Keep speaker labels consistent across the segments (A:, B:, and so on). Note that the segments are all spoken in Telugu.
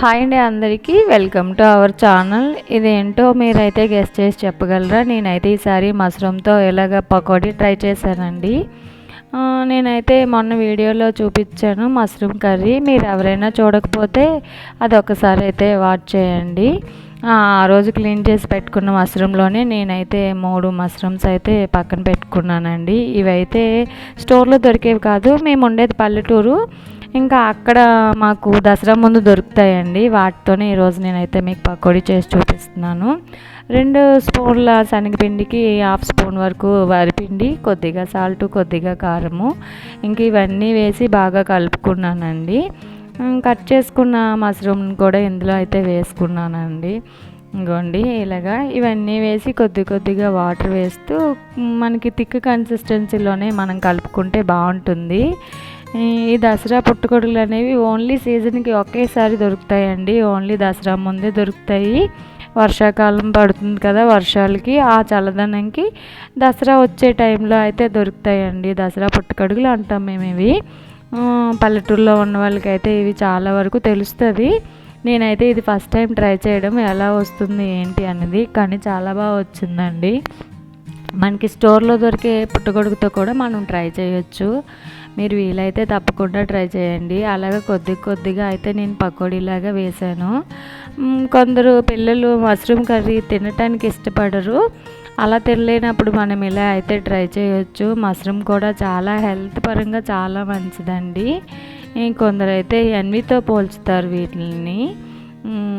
A: హాయ్ అండి అందరికీ. Welcome to our channel. ఇదేంటో మీరైతే గెస్ట్ చేసి చెప్పగలరా? నేనైతే ఈసారి మష్రూమ్తో ఎలాగ పకోడీ ట్రై చేశానండి. నేనైతే మొన్న వీడియోలో చూపించాను మష్రూమ్ కర్రీ. మీరు ఎవరైనా చూడకపోతే అది ఒకసారి అయితే వాచ్ చేయండి. ఆ రోజు క్లీన్ చేసి పెట్టుకున్న మష్రూమ్లోనే నేనైతే మూడు మష్రూమ్స్ అయితే పక్కన పెట్టుకున్నానండి. ఇవైతే స్టోర్లో దొరికేవి కాదు మేము ఉండేది పల్లెటూరు. ఇంకా అక్కడ మాకు దసరా ముందు దొరుకుతాయండి. వాటితోనే ఈరోజు నేనైతే మీకు పకోడీ చేసి చూపిస్తున్నాను. రెండు స్పూన్ల శనగపిండికి హాఫ్ స్పూన్ వరకు వరిపిండి కొద్దిగా సాల్ట్ కొద్దిగా కారము. ఇంక ఇవన్నీ వేసి బాగా కలుపుకున్నానండి. కట్ చేసుకున్న మష్రూమ్ కూడా ఇందులో అయితే వేసుకున్నానండి. ఇంకోండి ఇలాగా ఇవన్నీ వేసి కొద్ది కొద్దిగా వాటర్ వేస్తూ మనకి థిక్ కన్సిస్టెన్సీలోనే మనం కలుపుకుంటే బాగుంటుంది. ఈ దసరా పుట్టుకొడుగులు అనేవి ఓన్లీ సీజన్కి ఒకేసారి దొరుకుతాయండి. ఓన్లీ దసరా ముందే దొరుకుతాయి. వర్షాకాలం పడుతుంది కదా వర్షాలకి ఆ చల్లదనంకి దసరా వచ్చే టైంలో అయితే దొరుకుతాయండి. దసరా పుట్టుకడుగులు అంటాం మేము ఇవి. పల్లెటూరులో ఉన్న వాళ్ళకైతే ఇవి చాలా వరకు తెలుస్తుంది. నేనైతే ఇది ఫస్ట్ టైం ట్రై చేయడం ఎలా వస్తుంది ఏంటి అనేది కానీ చాలా బాగా వచ్చిందండి. మనకి స్టోర్లో దొరికే పుట్టగొడుగుతో కూడా మనం ట్రై చేయొచ్చు. మీరు వీలైతే తప్పకుండా ట్రై చేయండి. అలాగే కొద్ది కొద్దిగా అయితే నేను పకోడీలాగా వేశాను. కొందరు పిల్లలు మష్రూమ్ కర్రీ తినటానికి ఇష్టపడరు. అలా తినలేనప్పుడు మనం ఇలా అయితే ట్రై చేయొచ్చు. మష్రూమ్ కూడా చాలా హెల్త్ పరంగా చాలా మంచిదండి. కొందరైతే ఎన్వితో పోల్చుతారు వీటిని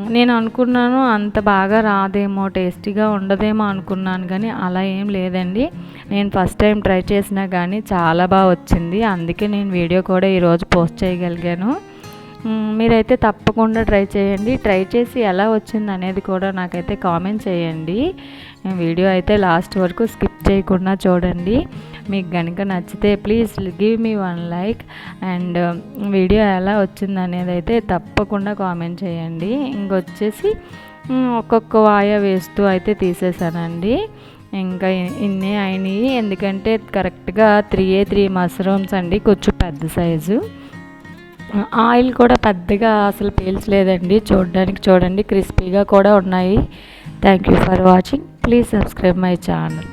A: నేను అనుకున్నాను అంత బాగా రాదేమో టేస్టీగా ఉండదేమో అనుకున్నాను కానీ అలా ఏం లేదండి. నేను ఫస్ట్ టైం ట్రై చేసినా కానీ చాలా బాగా వచ్చింది. అందుకే నేను వీడియో కూడా ఈరోజు పోస్ట్ చేయగలిగాను. మీరైతే తప్పకుండా ట్రై చేయండి. ట్రై చేసి ఎలా వచ్చింది అనేది కూడా నాకైతే కామెంట్ చేయండి. వీడియో అయితే లాస్ట్ వరకు స్కిప్ చేయకుండా చూడండి. మీకు కనుక నచ్చితే please give me one like and video ఎలా వచ్చింది అనేది అయితే తప్పకుండా కామెంట్ చేయండి. ఇంకొచ్చేసి ఒక్కొక్క వాయ వేస్తూ అయితే తీసేసానండి. ఇంకా ఇన్ని అయినాయి. ఎందుకంటే కరెక్ట్గా త్రీ ఏ త్రీ మష్రూమ్స్ అండి. కొంచెం పెద్ద సైజు. ఆయిల్ కూడా పెద్దగా అసలు పీల్చలేదండి. చూడడానికి చూడండి క్రిస్పీగా కూడా ఉన్నాయి. Thank you for watching please subscribe my channel